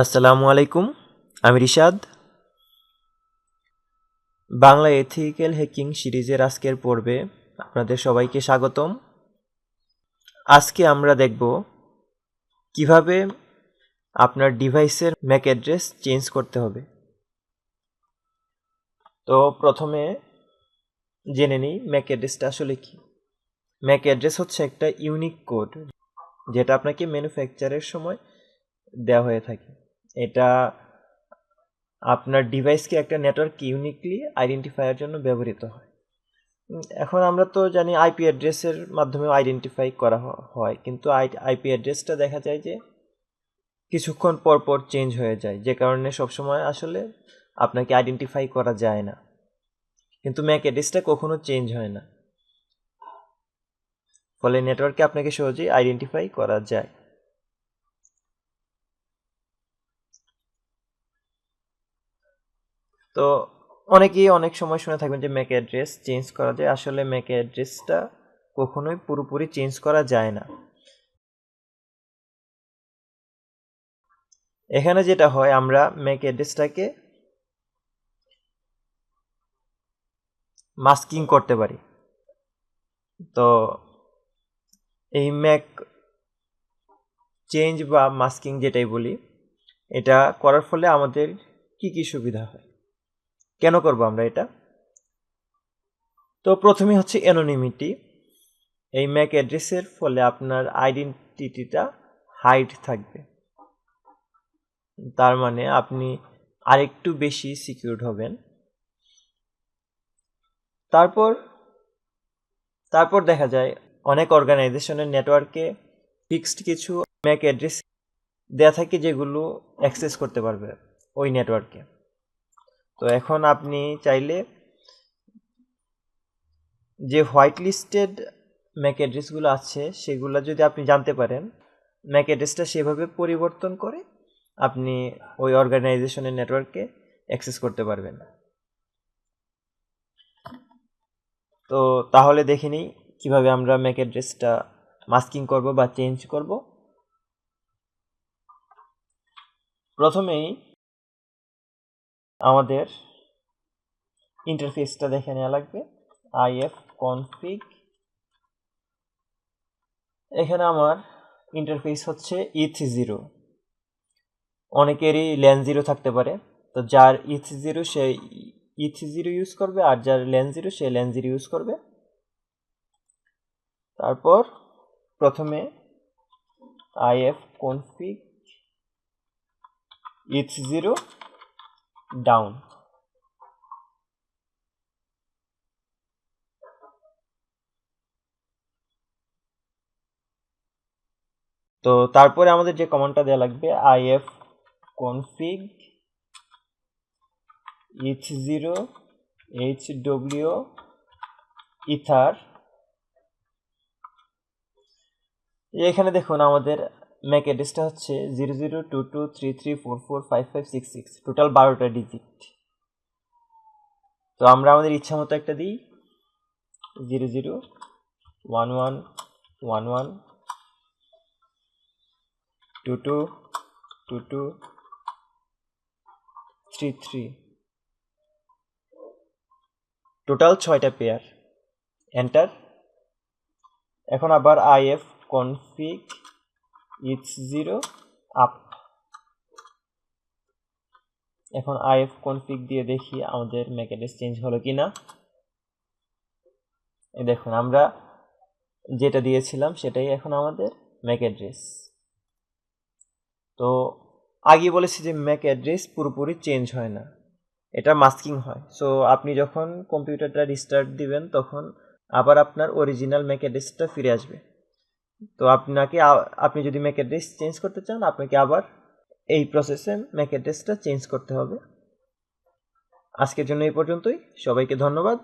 আসসালামু আলাইকুম, আমি রিশাদ। বাংলা এথিক্যাল হ্যাকিং সিরিজের আজকের পর্বে আপনাদের সবাইকে স্বাগতম। আজকে আমরা দেখব কীভাবে আপনার ডিভাইসের ম্যাক অ্যাড্রেস চেঞ্জ করতে হবে। তো প্রথমে জেনে নিই ম্যাক অ্যাড্রেসটা আসলে কি। ম্যাক অ্যাড্রেস হচ্ছে একটা ইউনিক কোড, যেটা আপনাকে ম্যানুফ্যাকচারের সময় দেওয়া হয়ে থাকে। এটা আপনার ডিভাইসকে একটা নেটওয়ার্ক ইউনিকলি আইডেন্টিফাইয়ের জন্য ব্যবহৃত হয়। এখন আমরা তো জানি আইপি অ্যাড্রেসের মাধ্যমে আইডেন্টিফাই করা হয়, কিন্তু আইপি অ্যাড্রেসটা দেখা যায় যে কিছুক্ষণ পর পর চেঞ্জ হয়ে যায়, যে কারণে সবসময় আসলে আপনাকে আইডেন্টিফাই করা যায় না। কিন্তু ম্যাক অ্যাড্রেসটা কখনো চেঞ্জ হয় না। ফলে নেটওয়ার্কে আপনাকে সহজেই আইডেন্টিফাই করা যায়। তো অনেকেই অনেক সময় শুনে থাকবেন যে ম্যাক অ্যাড্রেস চেঞ্জ করা যায়। আসলে ম্যাক অ্যাড্রেসটা কখনোই পুরোপুরি চেঞ্জ করা যায় না। এখানে যেটা হয়, আমরা ম্যাক অ্যাড্রেসটাকে মাস্কিং করতে পারি। তো এই ম্যাক চেঞ্জ বা মাস্কিং যেটাই বলি, এটা করার ফলে আমাদের কি কি সুবিধা হয়? কেন করব আমরা এটা? তো প্রথমে হচ্ছে অ্যানোনিমিটি এই ম্যাক অ্যাড্রেসের ফলে আপনার আইডেন্টিটিটা হাইড থাকবে। তার মানে আপনি আরেকটু বেশি সিকিউরড হবেন। তারপর তারপর দেখা যায় অনেক অর্গানাইজেশনের নেটওয়ার্কে ফিক্সড কিছু ম্যাক অ্যাড্রেস দেয়া থাকে যেগুলো অ্যাক্সেস করতে পারবে ওই নেটওয়ার্কে তো এখন আপনি চাইলে যে হোয়াইট লিস্টেড ম্যাক অ্যাড্রেসগুলো আছে, সেগুলো যদি আপনি জানতে পারেন ম্যাক অ্যাড্রেসটা সেভাবে পরিবর্তন করে আপনি ওই অর্গানাইজেশনের নেটওয়ার্কে অ্যাক্সেস করতে পারবেন। তো তাহলে দেখে নিই কীভাবে আমরা ম্যাক অ্যাড্রেসটা মাস্কিং করব বা চেঞ্জ করব। প্রথমেই আমাদের ইন্টারফেসটা দেখে নেওয়া লাগবে। আইএফ কনফিগ এখানে আমার ইন্টারফেস হচ্ছে ইথ জিরো অনেকেরই ল্যান জিরো থাকতে পারে। তো যার ইথ জিরো সে ইথ জিরো ইউজ করবে আর যার ল্যান জিরো সে ল্যান জিরো ইউজ করবে। তারপর প্রথমে IF config eth zero down তো তারপরে আমাদের যে কমান্ডটা দেওয়া লাগবে IF config eth zero H W ether এখানে দেখুন আমাদের ম্যাক অ্যাড্রেসটা হচ্ছে zero zero two two three three four four five five six six total বারোটা ডিজিট তো আমরা আমাদের ইচ্ছা মতো একটা দিই zero zero one one one one two two two two three three total ছয়টা পেয়ার এন্টার এখন আবার IF config eth zero up এখন আইএফ কনফিগ দিয়ে দেখি আমাদের ম্যাক অ্যাড্রেস চেঞ্জ হলো কি না এই দেখুন, আমরা যেটা দিয়েছিলাম সেটাই এখন আমাদের ম্যাক অ্যাড্রেস তো আগে বলেছি যে ম্যাক অ্যাড্রেস পুরোপুরি চেঞ্জ হয় না। এটা মাস্কিং হয়। সো আপনি যখন কম্পিউটারটা রিস্টার্ট দিবেন, তখন আবার আপনার অরিজিনাল ম্যাক অ্যাড্রেসটা ফিরে আসবে। তো আপনাকে আপনি যদি ম্যাক অ্যাড্রেস চেঞ্জ করতে চান, আপনাকে আবার এই প্রসেসে ম্যাক অ্যাড্রেসটা চেঞ্জ করতে হবে। আজকের জন্য এই পর্যন্তই। সবাইকে ধন্যবাদ।